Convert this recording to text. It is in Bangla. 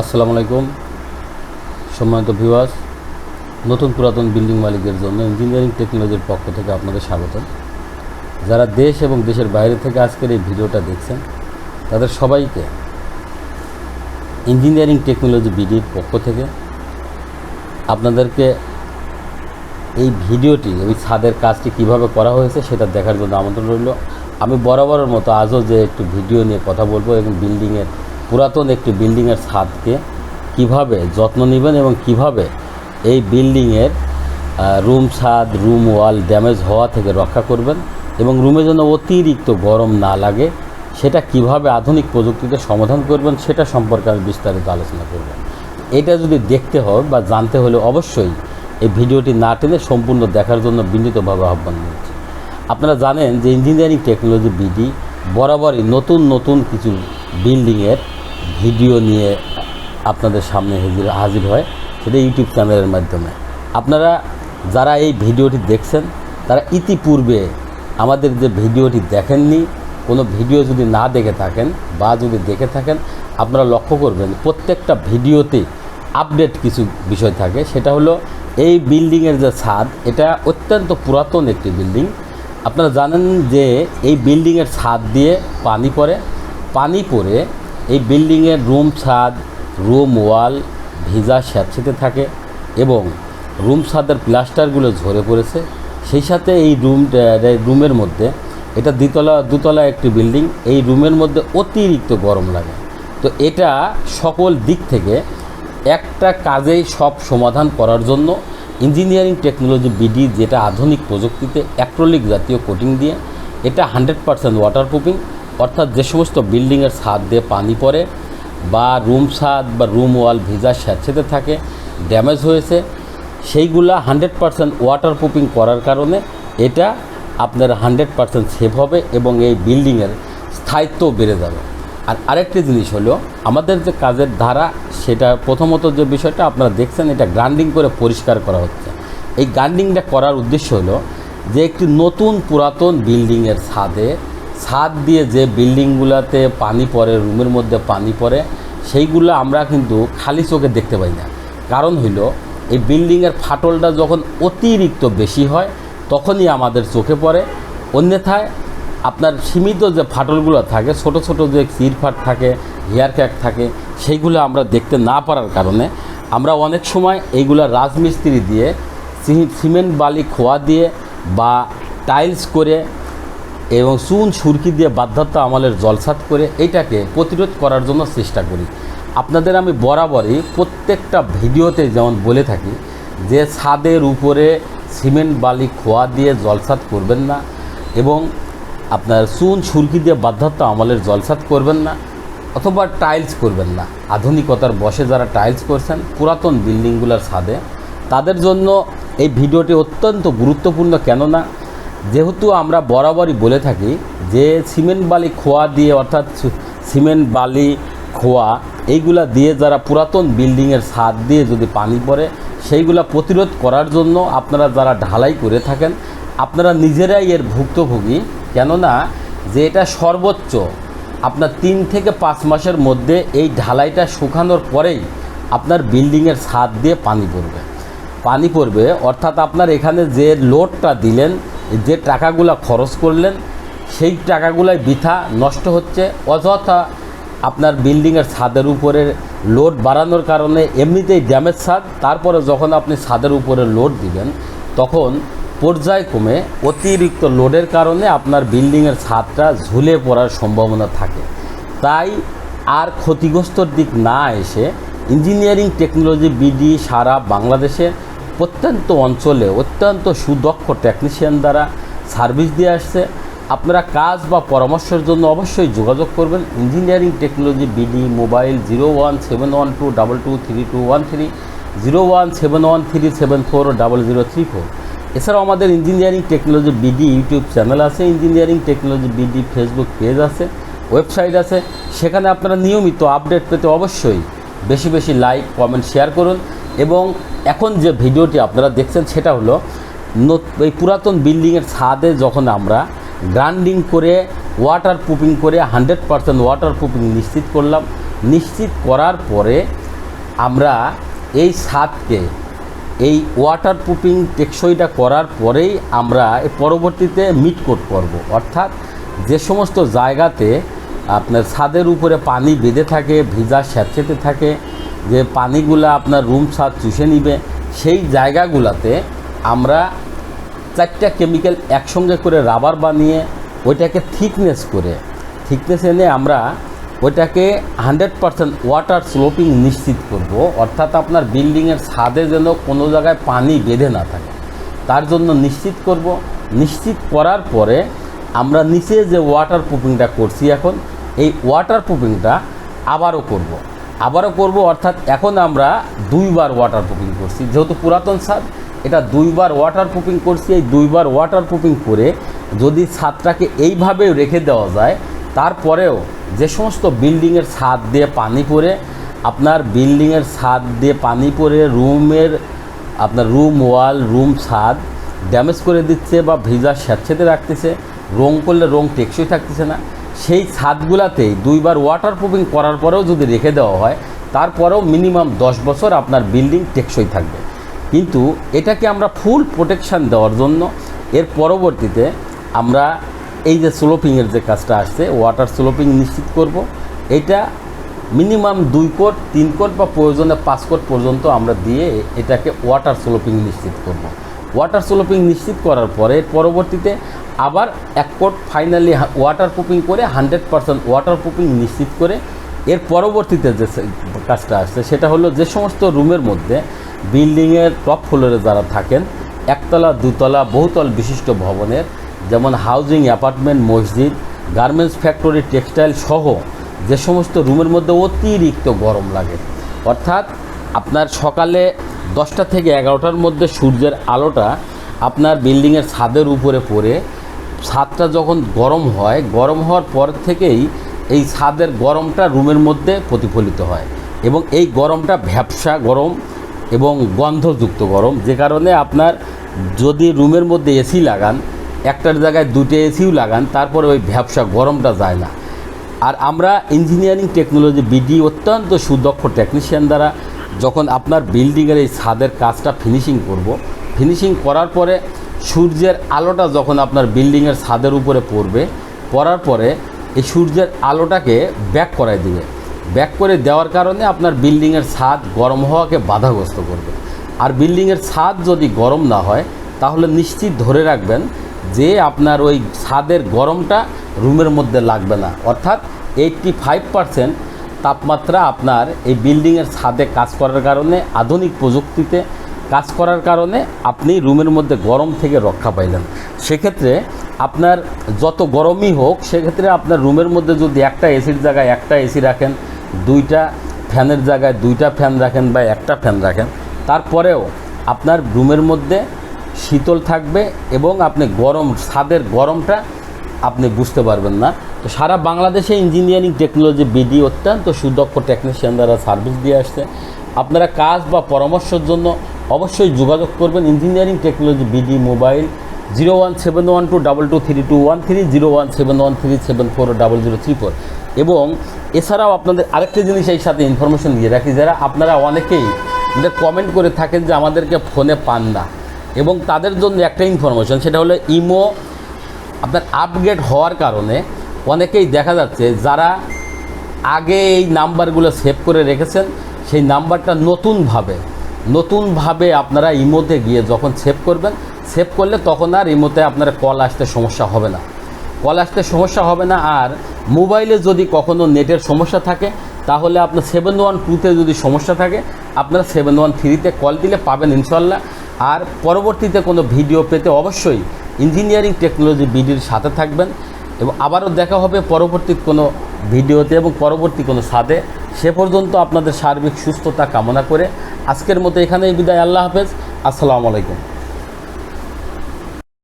আসসালামু আলাইকুম। সম্মানিত ভিউয়ার্স, নতুন পুরাতন বিল্ডিং মালিকের জন্য ইঞ্জিনিয়ারিং টেকনোলজির পক্ষ থেকে আপনাদের স্বাগত যারা দেশ এবং দেশের বাইরে থেকে আজকের এই ভিডিওটা দেখছেন, তাদের সবাইকে ইঞ্জিনিয়ারিং টেকনোলজি বিডির পক্ষ থেকে আপনাদেরকে এই ভিডিওটি ওই ছাদের কাজটি কীভাবে করা হয়েছে সেটা দেখার জন্য আমন্ত্রণ রইল। আমি বরাবরের মতো আজও যে একটু ভিডিও নিয়ে কথা বলব এবং বিল্ডিংয়ের পুরাতন একটি বিল্ডিংয়ের ছাদকে কীভাবে যত্ন নেবেন এবং কীভাবে এই বিল্ডিংয়ের রুম ছাদ, রুম ওয়াল ড্যামেজ হওয়া থেকে রক্ষা করবেন এবং রুমে যেন অতিরিক্ত গরম না লাগে, সেটা কীভাবে আধুনিক প্রযুক্তিতে সমাধান করবেন সেটা সম্পর্কে আমি বিস্তারিত আলোচনা করব। এটা যদি দেখতে হয় বা জানতে হলে অবশ্যই এই ভিডিওটি না টেনে সম্পূর্ণ দেখার জন্য বিনীতভাবে আহ্বান জানাচ্ছি আপনারা জানেন যে ইঞ্জিনিয়ারিং টেকনোলজি বিডি বরাবরই নতুন নতুন কিছু বিল্ডিংয়ের ভিডিও নিয়ে আপনাদের সামনে হাজির হাজির হয় সেটা ইউটিউব চ্যানেলের মাধ্যমে। আপনারা যারা এই ভিডিওটি দেখছেন, তারা ইতিপূর্বে আমাদের যে ভিডিওটি দেখেননি, কোনো ভিডিও যদি না দেখে থাকেন বা যদি দেখে থাকেন, আপনারা লক্ষ্য করবেন প্রত্যেকটা ভিডিওতে আপডেট কিছু বিষয় থাকে। সেটা হলো এই বিল্ডিংয়ের যে ছাদ, এটা অত্যন্ত পুরাতন একটি বিল্ডিং। আপনারা জানেন যে এই বিল্ডিংয়ের ছাদ দিয়ে পানি পড়ে। পানি পড়ে এই বিল্ডিংয়ের রুম ছাদ, রুম ওয়াল, ভিজা স্যাঁতসেঁতে থাকে এবং রুম ছাদের প্লাস্টারগুলো ঝরে পড়েছে। সেই সাথে এই রুম রুমের মধ্যে, এটা দ্বিতলা, দুতলা একটি বিল্ডিং, এই রুমের মধ্যে অতিরিক্ত গরম লাগে। তো এটা সকল দিক থেকে একটা কাজেই সব সমাধান করার জন্য ইঞ্জিনিয়ারিং টেকনোলজি বিডি যেটা আধুনিক প্রযুক্তিতে অ্যাক্রোলিক জাতীয় কোটিং দিয়ে, এটা হান্ড্রেড পারসেন্ট ওয়াটার প্রুফিং অর্থাৎ যে সমস্ত বিল্ডিংয়ের ছাদ দিয়ে পানি পড়ে বা রুম ছাদ বা রুম ওয়াল ভিজা স্যাঁতসেঁতে থাকে, ড্যামেজ হয়েছে, সেইগুলা হান্ড্রেড পারসেন্ট ওয়াটার প্রুফিং করার কারণে এটা আপনার হান্ড্রেড পারসেন্ট সেভ হবে এবং এই বিল্ডিংয়ের স্থায়িত্ব বেড়ে যাবে। আর আরেকটি জিনিস হলো, আমাদের যে কাজের ধারা, সেটা প্রথমত যে বিষয়টা আপনারা দেখছেন, এটা গ্রাইন্ডিং করে পরিষ্কার করা হচ্ছে। এই গ্রাইন্ডিংটা করার উদ্দেশ্য হলো যে একটি নতুন পুরাতন বিল্ডিংয়ের ছাদে ছাদ দিয়ে যে বিল্ডিংগুলোতে পানি পড়ে, রুমের মধ্যে পানি পড়ে, সেইগুলো আমরা কিন্তু খালি চোখে দেখতে পাই না। কারণ হইল, এই বিল্ডিংয়ের ফাটলটা যখন অতিরিক্ত বেশি হয়, তখনই আমাদের চোখে পড়ে। অন্যথায় আপনার সীমিত যে ফাটলগুলো থাকে, ছোট ছোট যে চিরফাট থাকে, হেয়ার ক্যাক থাকে, সেইগুলো আমরা দেখতে না পারার কারণে আমরা অনেক সময় এইগুলো রাজমিস্ত্রি দিয়ে সিমেন্ট বালি খোয়া দিয়ে বা টাইলস করে এবং চুন সুরকি দিয়ে বাধ্যতা আমলের জলসাত করে এইটাকে প্রতিরোধ করার জন্য চেষ্টা করি। আপনাদের আমি বরাবরই প্রত্যেকটা ভিডিওতে যেমন বলে থাকি যে ছাদের উপরে সিমেন্ট বালি খোয়া দিয়ে জলসাত করবেন না এবং আপনার চুন সুরকি দিয়ে বাধ্যতা আমলের জলসাত করবেন না অথবা টাইলস করবেন না। আধুনিকতার বসে যারা টাইলস করছেন, পুরাতন বিল্ডিংগুলোর ছাদে, তাদের জন্য এই ভিডিওটি অত্যন্ত গুরুত্বপূর্ণ কেননা যেহেতু আমরা বরাবরই বলে থাকি যে সিমেন্ট বালি খোয়া দিয়ে অর্থাৎ সিমেন্ট বালি খোয়া, এইগুলা দিয়ে যারা পুরাতন বিল্ডিংয়ের ছাদ দিয়ে যদি পানি পড়ে, সেইগুলা প্রতিরোধ করার জন্য আপনারা যারা ঢালাই করে থাকেন, আপনারা নিজেরাই এর ভুক্তভোগী। কেননা যে এটা সর্বোচ্চ, আপনার তিন থেকে পাঁচ মাসের মধ্যে এই ঢালাইটা শুকানোর পরেই আপনার বিল্ডিংয়ের ছাদ দিয়ে পানি পড়বে। পানি পড়বে, অর্থাৎ আপনার এখানে যে লোডটা দিলেন যে টাকাগুলো খরচ করলেন, সেই টাকাগুলাই বৃথা, নষ্ট হচ্ছে। অযথা আপনার বিল্ডিংয়ের ছাদের উপরে লোড বাড়ানোর কারণে এমনিতেই ড্যামেজ ছাদ। তারপরে যখন আপনি ছাদের উপরে লোড দিবেন, তখন পর্যায়ক্রমে অতিরিক্ত লোডের কারণে আপনার বিল্ডিংয়ের ছাদটা ঝুলে পড়ার সম্ভাবনা থাকে। তাই আর ক্ষতিগ্রস্তর দিক না এসে ইঞ্জিনিয়ারিং টেকনোলজি বিডি সারা বাংলাদেশে প্রত্যন্ত অঞ্চলে অত্যন্ত সুদক্ষ টেকনিশিয়ান দ্বারা সার্ভিস দিয়ে আসছে। আপনারা কাজ বা পরামর্শের জন্য অবশ্যই যোগাযোগ করবেন। Engineering technology BD mobile zero one seven one two double two three two one three zero one seven one three seven four double zero three four এছাড়াও আমাদের engineering technology BD YouTube channel আছে engineering technology BD Facebook page আছে ওয়েবসাইট আছে। সেখানে আপনারা নিয়মিত আপডেট পেতে অবশ্যই বেশি বেশি লাইক কমেন্ট শেয়ার করুন এবং এখন যে ভিডিওটি আপনারা দেখছেন, সেটা হলো এই পুরাতন বিল্ডিংয়ের ছাদে যখন আমরা গ্রান্ডিং করে ওয়াটার প্রুফিং করে হান্ড্রেড পারসেন্ট ওয়াটার প্রুফিং নিশ্চিত করলাম, নিশ্চিত করার পরে আমরা এই ছাদকে, এই ওয়াটার প্রুফিং টেকসইটা করার পরেই আমরা পরবর্তীতে মিট কোট করব। অর্থাৎ যে সমস্ত জায়গাতে আপনার ছাদের উপরে পানি বেঁধে থাকে, ভিজা স্যাঁতসেঁতে থাকে, যে পানিগুলো আপনার রুম ছাদ চুষে নিবে, সেই জায়গাগুলোতে আমরা চারটা কেমিক্যাল একসঙ্গে করে রাবার বানিয়ে ওইটাকে থিকনেস করে থিকনেস এনে আমরা ওইটাকে হান্ড্রেড পারসেন্ট ওয়াটার স্লোপিং নিশ্চিত করব, অর্থাৎ আপনার বিল্ডিংয়ের ছাদে যেন কোনো জায়গায় পানি বেঁধে না থাকে। তার জন্য নিশ্চিত করব, নিশ্চিত করার পরে আমরা নিচে যে ওয়াটার প্রুফিংটা করছি এখন এই ওয়াটার প্রুফিংটা আবারও করব। আবারও করব, অর্থাৎ এখন আমরা দুইবার ওয়াটার প্রুফিং করছি। যেহেতু পুরাতন ছাদ, এটা দুইবার ওয়াটার প্রুফিং করছি। এই দুইবার ওয়াটার প্রুফিং করে যদি ছাদটাকে এইভাবে রেখে দেওয়া যায়, তারপরেও যে সমস্ত বিল্ডিংয়ের ছাদ দিয়ে পানি পড়ে, আপনার বিল্ডিংয়ের ছাদ দিয়ে পানি পড়ে, রুমের আপনার রুম ওয়াল, রুম ছাদ ড্যামেজ করে দিচ্ছে বা ভিজা স্যাঁতসেঁতে রাখতেছে, রং করলে রং টেকসই থাকতেছে না। সেই ছাদগুলাতেই দুইবার ওয়াটার প্রুফিং করার পরেও যদি রেখে দেওয়া হয়, তারপরেও মিনিমাম দশ বছর আপনার বিল্ডিং টেকসই থাকবে। কিন্তু এটাকে আমরা ফুল প্রোটেকশান দেওয়ার জন্য এর পরবর্তীতে আমরা এই যে স্লোপিংয়ের যে কাজটা আসছে ওয়াটার স্লোপিং নিশ্চিত করব। এটা মিনিমাম দুই কোট, তিন কোট বা প্রয়োজনে পাঁচ কোট পর্যন্ত আমরা দিয়ে এটাকে ওয়াটার স্লোপিং নিশ্চিত করব। ওয়াটার স্লোপিং নিশ্চিত করার পরে পরবর্তীতে আবার এক কোট ফাইনালি ওয়াটার প্রুফিং করে হান্ড্রেড পারসেন্ট ওয়াটার প্রুফিং নিশ্চিত করে এর পরবর্তীতে যে কাজটা আসছে সেটা হলো যে সমস্ত রুমের মধ্যে বিল্ডিংয়ের টপ ফ্লোরে যারা থাকেন, একতলা, দুতলা, বহুতল বিশিষ্ট ভবনের, যেমন হাউজিং অ্যাপার্টমেন্ট মসজিদ গার্মেন্টস ফ্যাক্টরি টেক্সটাইল সহ যে সমস্ত রুমের মধ্যে অতিরিক্ত গরম লাগে। অর্থাৎ আপনার সকালে দশটা থেকে এগারোটার মধ্যে সূর্যের আলোটা আপনার বিল্ডিংয়ের ছাদের উপরে পড়ে। ছাদটা যখন গরম হয়, গরম হওয়ার পর থেকেই এই ছাদের গরমটা রুমের মধ্যে প্রতিফলিত হয় এবং এই গরমটা ভ্যাবসা গরম এবং গন্ধযুক্ত গরম। যে কারণে আপনার যদি রুমের মধ্যে এসি লাগান, একটার জায়গায় দুটো এসিও লাগান, তারপরে ওই ভ্যাবসা গরমটা যায় না। আর আমরা ইঞ্জিনিয়ারিং টেকনোলজি বিডি অত্যন্ত সুদক্ষ টেকনিশিয়ান দ্বারা যখন আপনার বিল্ডিংয়ের এই ছাদের কাজটা ফিনিশিং করব ফিনিশিং করার পরে সূর্যের আলোটা যখন আপনার বিল্ডিংয়ের ছাদের উপরে পড়বে, পড়ার পরে এই সূর্যের আলোটাকে ব্যাক করাই দিবে। ব্যাক করে দেওয়ার কারণে আপনার বিল্ডিংয়ের ছাদ গরম হওয়াকে বাধাগ্রস্ত করবে। আর বিল্ডিংয়ের ছাদ যদি গরম না হয়, তাহলে নিশ্চিত ধরে রাখবেন যে আপনার ওই ছাদের গরমটা রুমের মধ্যে লাগবে না। অর্থাৎ এইটটি ফাইভ পারসেন্ট তাপমাত্রা আপনার এই বিল্ডিংয়ের ছাদে কাজ করার কারণে, আধুনিক প্রযুক্তিতে কাজ করার কারণে আপনি রুমের মধ্যে গরম থেকে রক্ষা পাইলেন। সেক্ষেত্রে আপনার যত গরমই হোক, সেক্ষেত্রে আপনার রুমের মধ্যে যদি একটা এসির জায়গায় একটা এসি রাখেন, দুইটা ফ্যানের জায়গায় দুইটা ফ্যান রাখেন বা একটা ফ্যান রাখেন, তারপরেও আপনার রুমের মধ্যে শীতল থাকবে এবং আপনি গরম, ছাদের গরমটা আপনি বুঝতে পারবেন না। তো সারা বাংলাদেশে ইঞ্জিনিয়ারিং টেকনোলজি বিডি অত্যন্ত সুদক্ষ টেকনিশিয়ান দ্বারা সার্ভিস দিয়ে আসছে। আপনারা কাজ বা পরামর্শের জন্য অবশ্যই যোগাযোগ করবেন। Engineering technology BD mobile zero one seven one two double two three two one three zero one seven one three seven four double zero three four এবং এছাড়াও আপনাদের আরেকটা জিনিস এই সাথে ইনফরমেশন দিয়ে রাখি, যারা আপনারা অনেকেই আমাদের কমেন্ট করে থাকেন যে আমাদেরকে ফোনে পান না। এবং তাদের জন্য একটা ইনফরমেশন সেটা হলো ইমো আপনার আপগ্রেড হওয়ার কারণে অনেকেই দেখা যাচ্ছে যারা আগে এই নাম্বারগুলো সেভ করে রেখেছেন, সেই নাম্বারটা নতুনভাবে নতুনভাবে আপনারা ইমোতে গিয়ে যখন সেভ করবেন, সেভ করলে তখন আর ইমোতে আপনারা কল আসতে সমস্যা হবে না। কল আসতে সমস্যা হবে না আর মোবাইলে যদি কখনো নেটের সমস্যা থাকে, তাহলে আপনার সেভেন ওয়ান টুতে যদি সমস্যা থাকে, আপনারা সেভেন ওয়ান থ্রিতে কল দিলে পাবেন ইনশাল্লাহ। আর পরবর্তীতে কোনো ভিডিও পেতে অবশ্যই ইঞ্জিনিয়ারিং টেকনোলজি বিডির সাথে থাকবেন এবং আবারও দেখা হবে পরবর্তী কোনো ভিডিওতে এবং পরবর্তী কোনো স্বাদে সে পর্যন্ত আপনাদের সার্বিক সুস্থতা কামনা করে আজকের মতো এখানেই বিদায়। আল্লাহ হাফেজ। আসসালামু আলাইকুম।